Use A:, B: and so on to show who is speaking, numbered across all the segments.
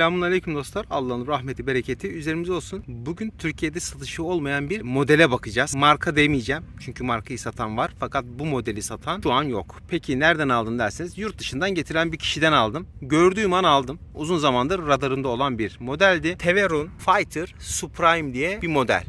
A: Selamun Aleyküm dostlar. Allah'ın rahmeti, bereketi üzerimize olsun. Bugün Türkiye'de satışı olmayan bir modele bakacağız. Marka demeyeceğim. Çünkü markayı satan var. Fakat bu modeli satan şu an yok. Peki nereden aldın derseniz yurt dışından getiren bir kişiden aldım. Gördüğüm an aldım. Uzun zamandır radarında olan bir modeldi. Teverun Fighter Supreme diye bir model.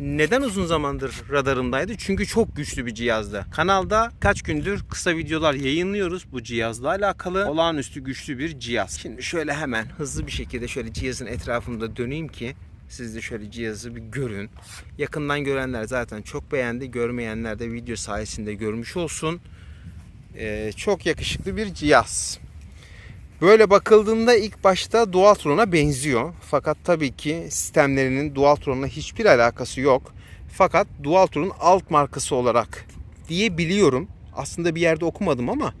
A: Neden uzun zamandır radarımdaydı? Çünkü çok güçlü bir cihazdı. Kanalda kaç gündür kısa videolar yayınlıyoruz bu cihazla alakalı. Olağanüstü güçlü bir cihaz. Şimdi şöyle hemen hızlı bir şekilde şöyle cihazın etrafında döneyim ki siz de şöyle cihazı bir görün. Yakından görenler zaten çok beğendi. Görmeyenler de video sayesinde görmüş olsun. Ee, çok yakışıklı bir cihaz. Böyle bakıldığında ilk başta Dualtron'a benziyor. Fakat tabii ki sistemlerinin Dualtron'la hiçbir alakası yok. Fakat Dualtron'un alt markası olarak diye biliyorum. Aslında bir yerde okumadım ama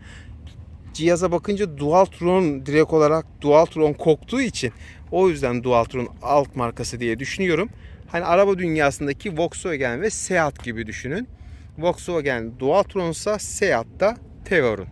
A: cihaza bakınca Dualtron direkt olarak Dualtron koktuğu için o yüzden Dualtron alt markası diye düşünüyorum. Hani araba dünyasındaki Volkswagen ve Seat gibi düşünün. Volkswagen Dualtron'sa Seat da Teverun.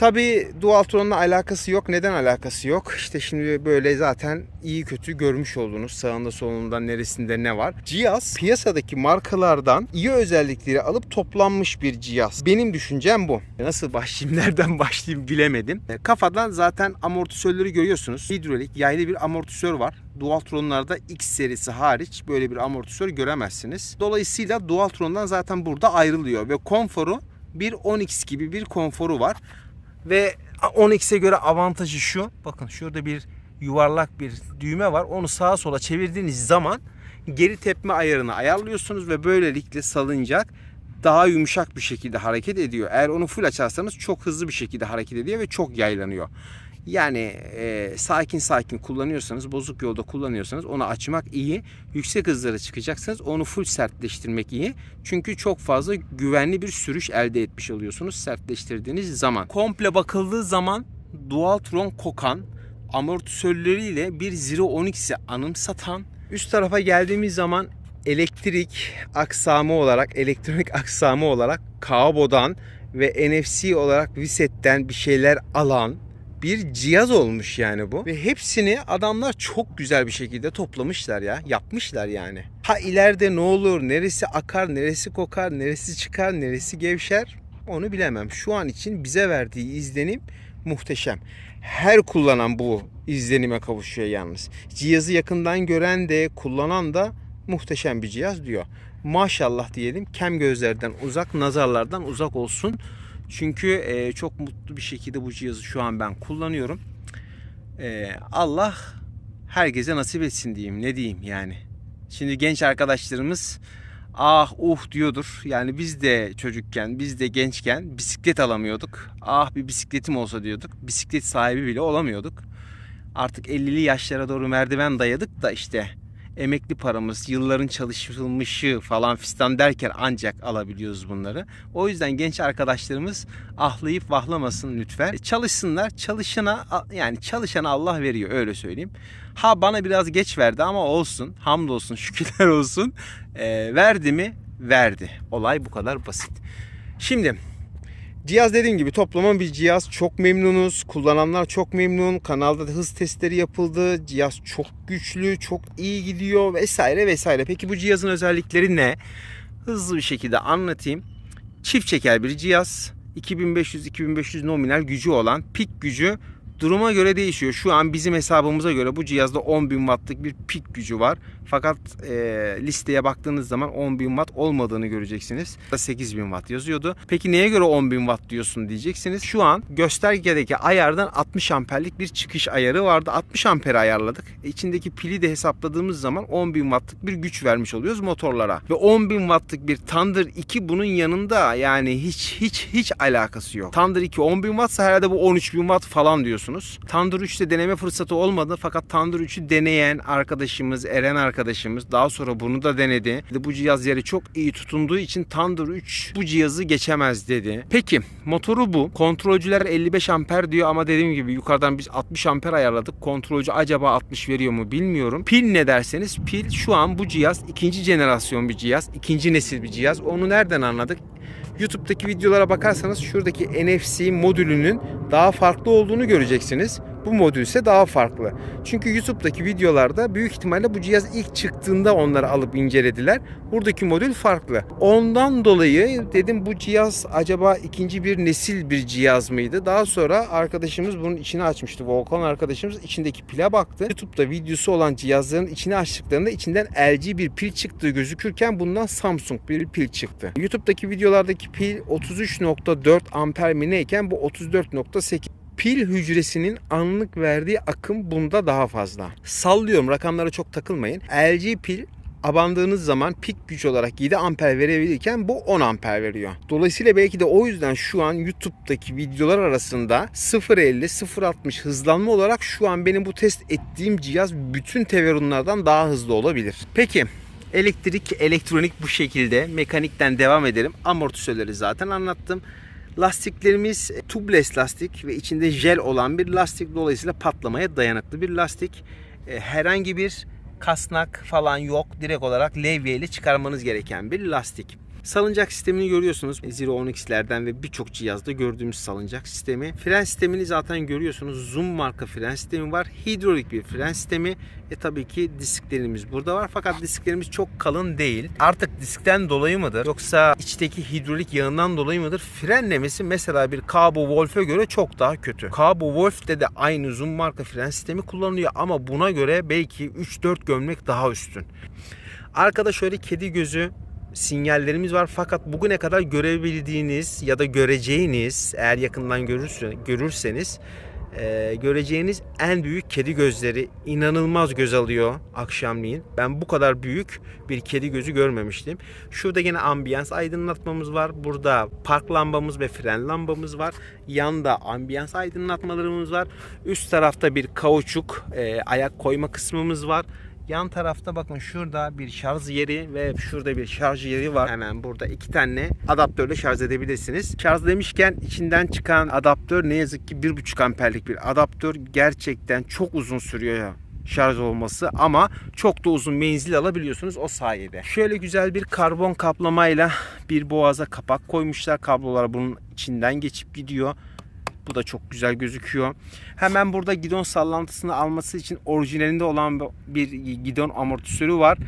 A: Tabii Dualtron'la alakası yok. Neden alakası yok? İşte şimdi böyle zaten iyi kötü görmüş oldunuz. Sağında solunda neresinde ne var. Cihaz piyasadaki markalardan iyi özellikleri alıp toplanmış bir cihaz. Benim düşüncem bu. Nasıl başlayayım, nereden başlayayım bilemedim. E, Kafadan zaten amortisörleri görüyorsunuz. Hidrolik yaylı bir amortisör var. Dualtron'larda X serisi hariç böyle bir amortisör göremezsiniz. Dolayısıyla Dualtron'dan zaten burada ayrılıyor ve konforu bir 10X gibi bir konforu var. Ve 10x'e göre avantajı şu. Bakın şurada bir yuvarlak bir düğme var. Onu sağa sola çevirdiğiniz zaman geri tepme ayarını ayarlıyorsunuz ve böylelikle salıncak daha yumuşak bir şekilde hareket ediyor. Eğer onu full açarsanız çok hızlı bir şekilde hareket ediyor ve çok yaylanıyor. Yani e, sakin sakin kullanıyorsanız, bozuk yolda kullanıyorsanız onu açmak iyi. Yüksek hızlara çıkacaksanız onu full sertleştirmek iyi. Çünkü çok fazla güvenli bir sürüş elde etmiş oluyorsunuz sertleştirdiğiniz zaman. Komple bakıldığı zaman Dualtron kokan amortisörleriyle bir Zero 10X'i anımsatan üst tarafa geldiğimiz zaman elektrik aksamı olarak, elektronik aksamı olarak Kaobo'dan ve NFC olarak Viset'ten bir şeyler alan bir cihaz olmuş yani bu. Ve hepsini adamlar çok güzel bir şekilde toplamışlar ya. Yapmışlar yani. Ha ileride ne olur, neresi akar, neresi kokar, neresi çıkar, neresi gevşer onu bilemem. Şu an için bize verdiği izlenim muhteşem. Her kullanan bu izlenime kavuşuyor yalnız. Cihazı yakından gören de kullanan da muhteşem bir cihaz diyor. Maşallah diyelim kem gözlerden uzak, nazarlardan uzak olsun. Çünkü e, çok mutlu bir şekilde bu cihazı şu an ben kullanıyorum. E, Allah herkese nasip etsin diyeyim. Ne diyeyim yani. Şimdi genç arkadaşlarımız ah uh diyordur. Yani biz de çocukken, biz de gençken bisiklet alamıyorduk. Ah bir bisikletim olsa diyorduk. Bisiklet sahibi bile olamıyorduk. Artık 50'li yaşlara doğru merdiven dayadık da işte emekli paramız, yılların çalışılmışı falan fistan derken ancak alabiliyoruz bunları. O yüzden genç arkadaşlarımız ahlayıp vahlamasın lütfen. Çalışsınlar. Çalışana yani çalışana Allah veriyor öyle söyleyeyim. Ha bana biraz geç verdi ama olsun. Hamdolsun, şükürler olsun. Ee, verdi mi? Verdi. Olay bu kadar basit. Şimdi Cihaz dediğim gibi toplama bir cihaz. Çok memnunuz. Kullananlar çok memnun. Kanalda da hız testleri yapıldı. Cihaz çok güçlü, çok iyi gidiyor vesaire vesaire. Peki bu cihazın özellikleri ne? Hızlı bir şekilde anlatayım. Çift çeker bir cihaz. 2500-2500 nominal gücü olan pik gücü duruma göre değişiyor. Şu an bizim hesabımıza göre bu cihazda 10.000 wattlık bir pik gücü var. Fakat e, listeye baktığınız zaman 10.000 watt olmadığını göreceksiniz. 8.000 watt yazıyordu. Peki neye göre 10.000 watt diyorsun diyeceksiniz. Şu an göstergedeki ayardan 60 amperlik bir çıkış ayarı vardı. 60 amper ayarladık. E, içindeki pili de hesapladığımız zaman 10.000 wattlık bir güç vermiş oluyoruz motorlara. Ve 10.000 wattlık bir Thunder 2 bunun yanında yani hiç hiç hiç alakası yok. Thunder 2 10.000 wattsa herhalde bu 13.000 watt falan diyorsunuz. Thunder 3'te deneme fırsatı olmadı fakat Thunder 3'ü deneyen arkadaşımız Eren arkadaşımız daha sonra bunu da denedi. Bu cihaz yeri çok iyi tutunduğu için Thunder 3 bu cihazı geçemez dedi. Peki motoru bu. Kontrolcüler 55 amper diyor ama dediğim gibi yukarıdan biz 60 amper ayarladık. Kontrolcü acaba 60 veriyor mu bilmiyorum. Pil ne derseniz pil şu an bu cihaz ikinci jenerasyon bir cihaz. ikinci nesil bir cihaz. Onu nereden anladık? YouTube'daki videolara bakarsanız şuradaki NFC modülünün daha farklı olduğunu göreceksiniz. Bu modül ise daha farklı. Çünkü YouTube'daki videolarda büyük ihtimalle bu cihaz ilk çıktığında onları alıp incelediler. Buradaki modül farklı. Ondan dolayı dedim bu cihaz acaba ikinci bir nesil bir cihaz mıydı? Daha sonra arkadaşımız bunun içini açmıştı. Volkan arkadaşımız içindeki pile baktı. YouTube'da videosu olan cihazların içini açtıklarında içinden LG bir pil çıktığı gözükürken bundan Samsung bir pil çıktı. YouTube'daki videolardaki pil 33.4 amper mi neyken bu 34.8 pil hücresinin anlık verdiği akım bunda daha fazla. Sallıyorum rakamlara çok takılmayın. LG pil abandığınız zaman pik güç olarak 7 amper verebilirken bu 10 amper veriyor. Dolayısıyla belki de o yüzden şu an YouTube'daki videolar arasında 0.50 0.60 hızlanma olarak şu an benim bu test ettiğim cihaz bütün teverunlardan daha hızlı olabilir. Peki elektrik, elektronik bu şekilde mekanikten devam edelim. Amortisörleri zaten anlattım. Lastiklerimiz tubeless lastik ve içinde jel olan bir lastik. Dolayısıyla patlamaya dayanıklı bir lastik. E, Herhangi bir kasnak falan yok. Direkt olarak levye çıkarmanız gereken bir lastik. Salıncak sistemini görüyorsunuz. Zero Onyx'lerden ve birçok cihazda gördüğümüz salıncak sistemi. Fren sistemini zaten görüyorsunuz. Zoom marka fren sistemi var. Hidrolik bir fren sistemi. E tabii ki disklerimiz burada var. Fakat disklerimiz çok kalın değil. Artık diskten dolayı mıdır? Yoksa içteki hidrolik yağından dolayı mıdır? Frenlemesi mesela bir Cabo Wolf'e göre çok daha kötü. Cabo Wolf'te de aynı Zoom marka fren sistemi kullanılıyor ama buna göre belki 3-4 gömlek daha üstün. Arkada şöyle kedi gözü sinyallerimiz var fakat bugüne kadar görebildiğiniz ya da göreceğiniz eğer yakından görürse, görürseniz e, göreceğiniz en büyük kedi gözleri inanılmaz göz alıyor akşamleyin. Ben bu kadar büyük bir kedi gözü görmemiştim. Şurada yine ambiyans aydınlatmamız var. Burada park lambamız ve fren lambamız var. Yanda ambiyans aydınlatmalarımız var. Üst tarafta bir kauçuk e, ayak koyma kısmımız var. Yan tarafta bakın şurada bir şarj yeri ve şurada bir şarj yeri var. Hemen burada iki tane adaptörle şarj edebilirsiniz. Şarj demişken içinden çıkan adaptör ne yazık ki 1.5 amperlik bir adaptör. Gerçekten çok uzun sürüyor ya şarj olması ama çok da uzun menzil alabiliyorsunuz o sayede. Şöyle güzel bir karbon kaplamayla bir boğaza kapak koymuşlar. Kablolar bunun içinden geçip gidiyor. Bu da çok güzel gözüküyor. Hemen burada gidon sallantısını alması için orijinalinde olan bir gidon amortisörü var.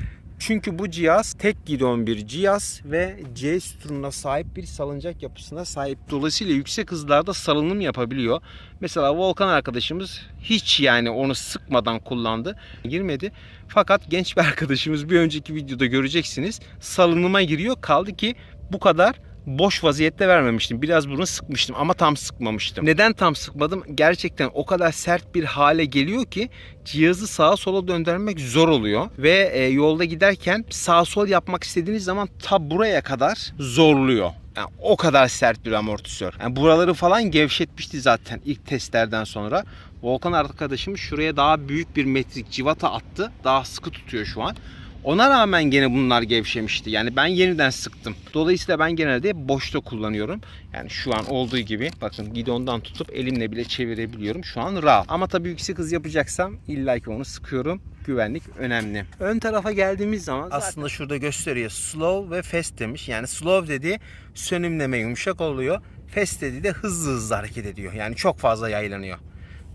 A: Çünkü bu cihaz tek gidon bir cihaz ve C sütununa sahip bir salıncak yapısına sahip. Dolayısıyla yüksek hızlarda salınım yapabiliyor. Mesela Volkan arkadaşımız hiç yani onu sıkmadan kullandı. Girmedi. Fakat genç bir arkadaşımız bir önceki videoda göreceksiniz. Salınıma giriyor. Kaldı ki bu kadar boş vaziyette vermemiştim. Biraz bunu sıkmıştım ama tam sıkmamıştım. Neden tam sıkmadım? Gerçekten o kadar sert bir hale geliyor ki cihazı sağa sola döndürmek zor oluyor. Ve e, yolda giderken sağ sol yapmak istediğiniz zaman ta buraya kadar zorluyor. Yani o kadar sert bir amortisör. Yani buraları falan gevşetmişti zaten ilk testlerden sonra. Volkan arkadaşım şuraya daha büyük bir metrik civata attı. Daha sıkı tutuyor şu an. Ona rağmen gene bunlar gevşemişti. Yani ben yeniden sıktım. Dolayısıyla ben genelde boşta kullanıyorum. Yani şu an olduğu gibi bakın gidondan tutup elimle bile çevirebiliyorum. Şu an rahat. Ama tabii yüksek hız yapacaksam illa ki onu sıkıyorum. Güvenlik önemli. Ön tarafa geldiğimiz zaman aslında şurada gösteriyor. Slow ve fast demiş. Yani slow dedi sönümleme yumuşak oluyor. Fast dedi de hızlı hızlı hareket ediyor. Yani çok fazla yaylanıyor.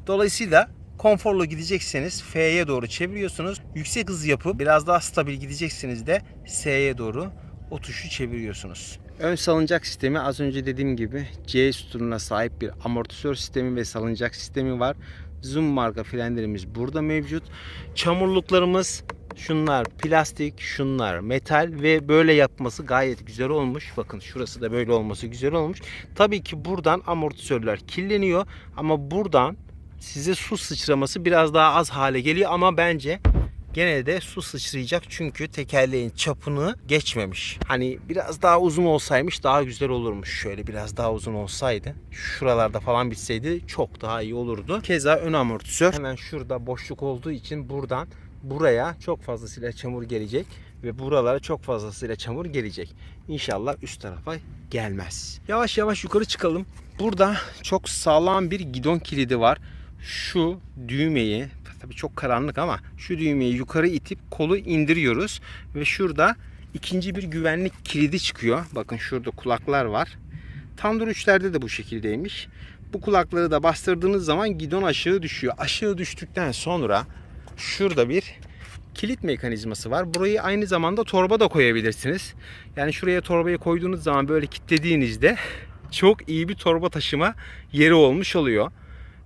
A: Dolayısıyla konforlu gidecekseniz F'ye doğru çeviriyorsunuz. Yüksek hız yapıp biraz daha stabil gideceksiniz de S'ye doğru o tuşu çeviriyorsunuz. Ön salıncak sistemi az önce dediğim gibi C sütununa sahip bir amortisör sistemi ve salıncak sistemi var. Zoom marka frenlerimiz burada mevcut. Çamurluklarımız şunlar plastik, şunlar metal ve böyle yapması gayet güzel olmuş. Bakın şurası da böyle olması güzel olmuş. Tabii ki buradan amortisörler kirleniyor ama buradan size su sıçraması biraz daha az hale geliyor ama bence gene de su sıçrayacak çünkü tekerleğin çapını geçmemiş. Hani biraz daha uzun olsaymış daha güzel olurmuş. Şöyle biraz daha uzun olsaydı şuralarda falan bitseydi çok daha iyi olurdu. Keza ön amortisör hemen şurada boşluk olduğu için buradan buraya çok fazlasıyla çamur gelecek ve buralara çok fazlasıyla çamur gelecek. İnşallah üst tarafa gelmez. Yavaş yavaş yukarı çıkalım. Burada çok sağlam bir gidon kilidi var şu düğmeyi tabii çok karanlık ama şu düğmeyi yukarı itip kolu indiriyoruz ve şurada ikinci bir güvenlik kilidi çıkıyor. Bakın şurada kulaklar var. Tandır 3'lerde de bu şekildeymiş. Bu kulakları da bastırdığınız zaman gidon aşağı düşüyor. Aşağı düştükten sonra şurada bir kilit mekanizması var. Burayı aynı zamanda torba da koyabilirsiniz. Yani şuraya torbayı koyduğunuz zaman böyle kilitlediğinizde çok iyi bir torba taşıma yeri olmuş oluyor.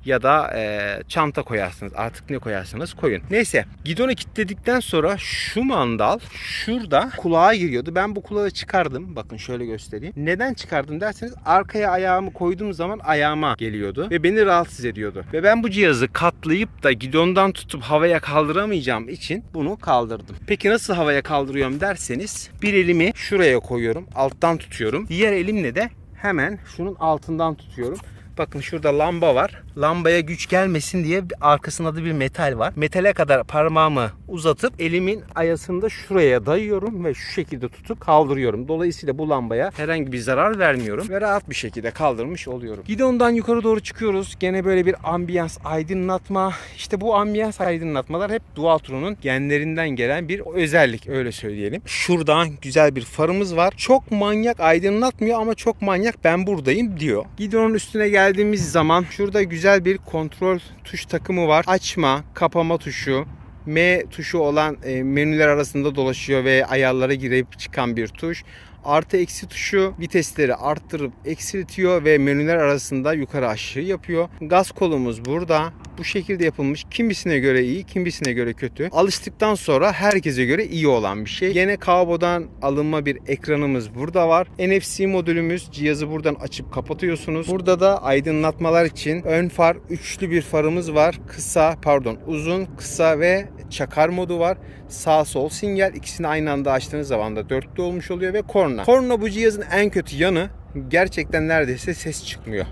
A: Ya da e, çanta koyarsınız. Artık ne koyarsanız koyun. Neyse gidonu kilitledikten sonra şu mandal şurada kulağa giriyordu. Ben bu kulağı çıkardım. Bakın şöyle göstereyim. Neden çıkardım derseniz arkaya ayağımı koyduğum zaman ayağıma geliyordu. Ve beni rahatsız ediyordu. Ve ben bu cihazı katlayıp da gidondan tutup havaya kaldıramayacağım için bunu kaldırdım. Peki nasıl havaya kaldırıyorum derseniz bir elimi şuraya koyuyorum. Alttan tutuyorum. Diğer elimle de hemen şunun altından tutuyorum. Bakın şurada lamba var. Lambaya güç gelmesin diye arkasında da bir metal var. Metale kadar parmağımı uzatıp elimin ayasını da şuraya dayıyorum ve şu şekilde tutup kaldırıyorum. Dolayısıyla bu lambaya herhangi bir zarar vermiyorum ve rahat bir şekilde kaldırmış oluyorum. Gidondan yukarı doğru çıkıyoruz. Gene böyle bir ambiyans aydınlatma. İşte bu ambiyans aydınlatmalar hep Dualtron'un genlerinden gelen bir özellik öyle söyleyelim. Şuradan güzel bir farımız var. Çok manyak aydınlatmıyor ama çok manyak ben buradayım diyor. Gidonun üstüne geldiğimiz zaman şurada güzel bir kontrol tuş takımı var. Açma, kapama tuşu, M tuşu olan e, menüler arasında dolaşıyor ve ayarlara girip çıkan bir tuş. Artı eksi tuşu vitesleri arttırıp eksiltiyor ve menüler arasında yukarı aşağı yapıyor. Gaz kolumuz burada. Bu şekilde yapılmış. Kimisine göre iyi, kimisine göre kötü. Alıştıktan sonra herkese göre iyi olan bir şey. Yine Kabo'dan alınma bir ekranımız burada var. NFC modülümüz cihazı buradan açıp kapatıyorsunuz. Burada da aydınlatmalar için ön far üçlü bir farımız var. Kısa, pardon uzun, kısa ve çakar modu var. Sağ sol sinyal ikisini aynı anda açtığınız zaman da dörtlü olmuş oluyor ve korna. Korna bu cihazın en kötü yanı gerçekten neredeyse ses çıkmıyor.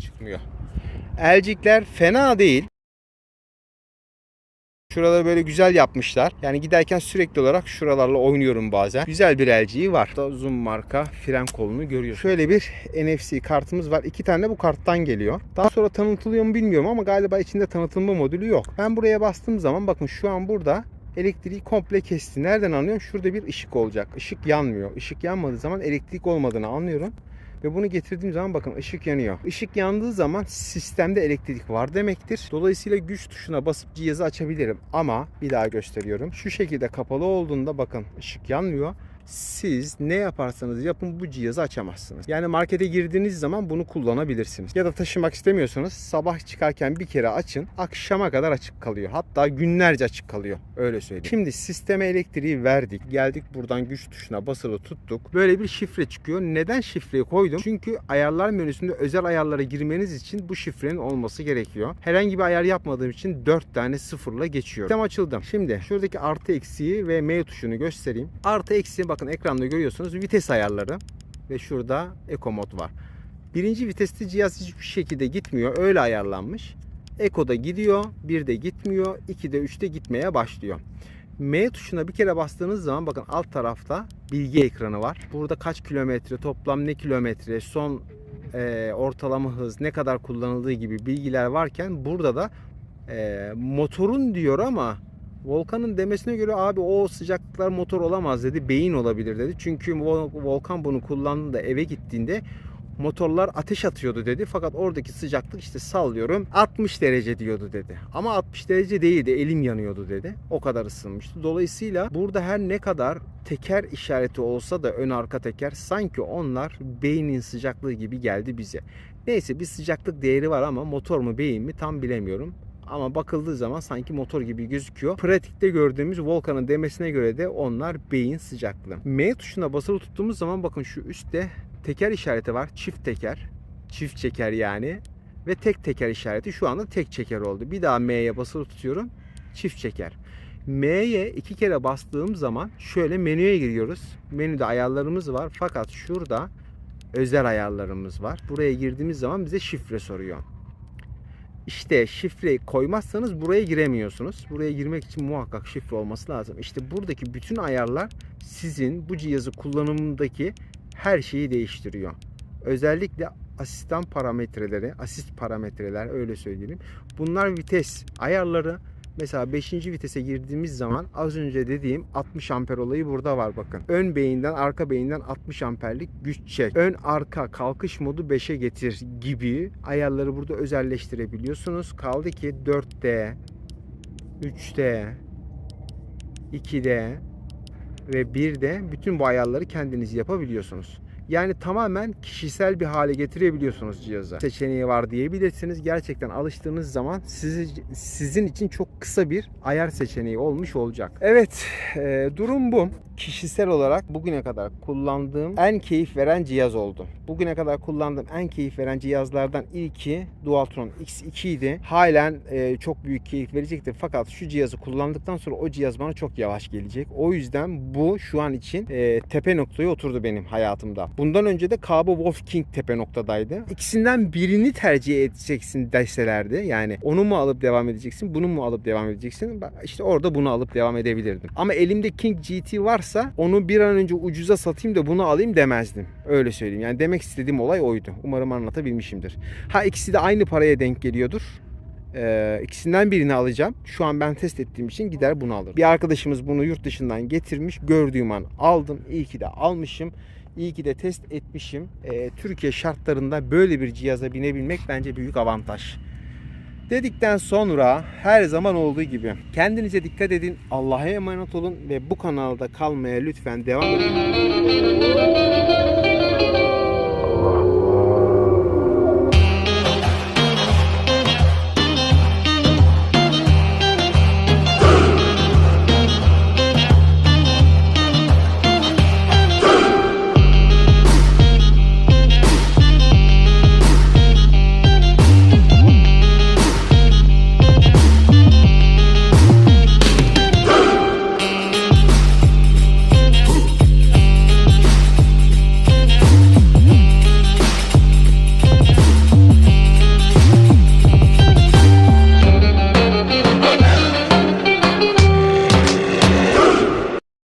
A: Çıkmıyor. Elcikler fena değil. Şuraları böyle güzel yapmışlar. Yani giderken sürekli olarak şuralarla oynuyorum bazen. Güzel bir elciği var. Da uzun marka fren kolunu görüyoruz. Şöyle bir NFC kartımız var. İki tane bu karttan geliyor. Daha sonra tanıtılıyor mu bilmiyorum ama galiba içinde tanıtılma modülü yok. Ben buraya bastığım zaman bakın şu an burada elektriği komple kesti. Nereden anlıyorum? Şurada bir ışık olacak. Işık yanmıyor. Işık yanmadığı zaman elektrik olmadığını anlıyorum. Ve bunu getirdiğim zaman bakın ışık yanıyor. Işık yandığı zaman sistemde elektrik var demektir. Dolayısıyla güç tuşuna basıp cihazı açabilirim. Ama bir daha gösteriyorum. Şu şekilde kapalı olduğunda bakın ışık yanmıyor. Siz ne yaparsanız yapın bu cihazı açamazsınız. Yani markete girdiğiniz zaman bunu kullanabilirsiniz. Ya da taşımak istemiyorsanız sabah çıkarken bir kere açın. Akşama kadar açık kalıyor. Hatta günlerce açık kalıyor. Öyle söyleyeyim. Şimdi sisteme elektriği verdik. Geldik buradan güç tuşuna basılı tuttuk. Böyle bir şifre çıkıyor. Neden şifreyi koydum? Çünkü ayarlar menüsünde özel ayarlara girmeniz için bu şifrenin olması gerekiyor. Herhangi bir ayar yapmadığım için 4 tane sıfırla geçiyor. Sistem açıldı. Şimdi şuradaki artı eksiği ve M tuşunu göstereyim. Artı eksiği bakın ekranda görüyorsunuz vites ayarları ve şurada Eco mod var. Birinci viteste cihaz hiçbir şekilde gitmiyor. Öyle ayarlanmış. Eko'da gidiyor. Bir de gitmiyor. 2'de 3'te gitmeye başlıyor. M tuşuna bir kere bastığınız zaman bakın alt tarafta bilgi ekranı var. Burada kaç kilometre, toplam ne kilometre, son e, ortalama hız, ne kadar kullanıldığı gibi bilgiler varken burada da e, motorun diyor ama Volkan'ın demesine göre abi o sıcaklıklar motor olamaz dedi. Beyin olabilir dedi. Çünkü Vol- Volkan bunu kullandığında eve gittiğinde motorlar ateş atıyordu dedi. Fakat oradaki sıcaklık işte sallıyorum 60 derece diyordu dedi. Ama 60 derece değildi elim yanıyordu dedi. O kadar ısınmıştı. Dolayısıyla burada her ne kadar teker işareti olsa da ön arka teker sanki onlar beynin sıcaklığı gibi geldi bize. Neyse bir sıcaklık değeri var ama motor mu beyin mi tam bilemiyorum. Ama bakıldığı zaman sanki motor gibi gözüküyor. Pratikte gördüğümüz Volkan'ın demesine göre de onlar beyin sıcaklığı. M tuşuna basılı tuttuğumuz zaman bakın şu üstte teker işareti var. Çift teker. Çift çeker yani. Ve tek teker işareti şu anda tek çeker oldu. Bir daha M'ye basılı tutuyorum. Çift çeker. M'ye iki kere bastığım zaman şöyle menüye giriyoruz. Menüde ayarlarımız var. Fakat şurada özel ayarlarımız var. Buraya girdiğimiz zaman bize şifre soruyor. İşte şifreyi koymazsanız buraya giremiyorsunuz. Buraya girmek için muhakkak şifre olması lazım. İşte buradaki bütün ayarlar sizin bu cihazı kullanımındaki her şeyi değiştiriyor. Özellikle asistan parametreleri, asist parametreler öyle söyleyelim. Bunlar vites ayarları Mesela 5. vitese girdiğimiz zaman az önce dediğim 60 amper olayı burada var bakın. Ön beyinden arka beyinden 60 amperlik güç çek. Ön arka kalkış modu 5'e getir gibi ayarları burada özelleştirebiliyorsunuz. Kaldı ki 4D, 3D, 2D ve 1D bütün bu ayarları kendiniz yapabiliyorsunuz. Yani tamamen kişisel bir hale getirebiliyorsunuz cihazı. Seçeneği var diyebilirsiniz. Gerçekten alıştığınız zaman sizi, sizin için çok kısa bir ayar seçeneği olmuş olacak. Evet, e, durum bu. Kişisel olarak bugüne kadar kullandığım en keyif veren cihaz oldu. Bugüne kadar kullandığım en keyif veren cihazlardan ilki Dualtron X2 idi. Halen e, çok büyük keyif verecektir. Fakat şu cihazı kullandıktan sonra o cihaz bana çok yavaş gelecek. O yüzden bu şu an için e, tepe noktaya oturdu benim hayatımda. Bundan önce de Cabo Wolf King tepe noktadaydı. İkisinden birini tercih edeceksin deselerdi. Yani onu mu alıp devam edeceksin, bunu mu alıp devam edeceksin? İşte orada bunu alıp devam edebilirdim. Ama elimde King GT varsa onu bir an önce ucuza satayım da bunu alayım demezdim. Öyle söyleyeyim. Yani demek istediğim olay oydu. Umarım anlatabilmişimdir. Ha ikisi de aynı paraya denk geliyordur. Ee, ikisinden birini alacağım. Şu an ben test ettiğim için gider bunu alırım. Bir arkadaşımız bunu yurt dışından getirmiş. Gördüğüm an aldım. İyi ki de almışım. İyi ki de test etmişim. Ee, Türkiye şartlarında böyle bir cihaza binebilmek bence büyük avantaj. Dedikten sonra her zaman olduğu gibi kendinize dikkat edin. Allah'a emanet olun ve bu kanalda kalmaya lütfen devam edin.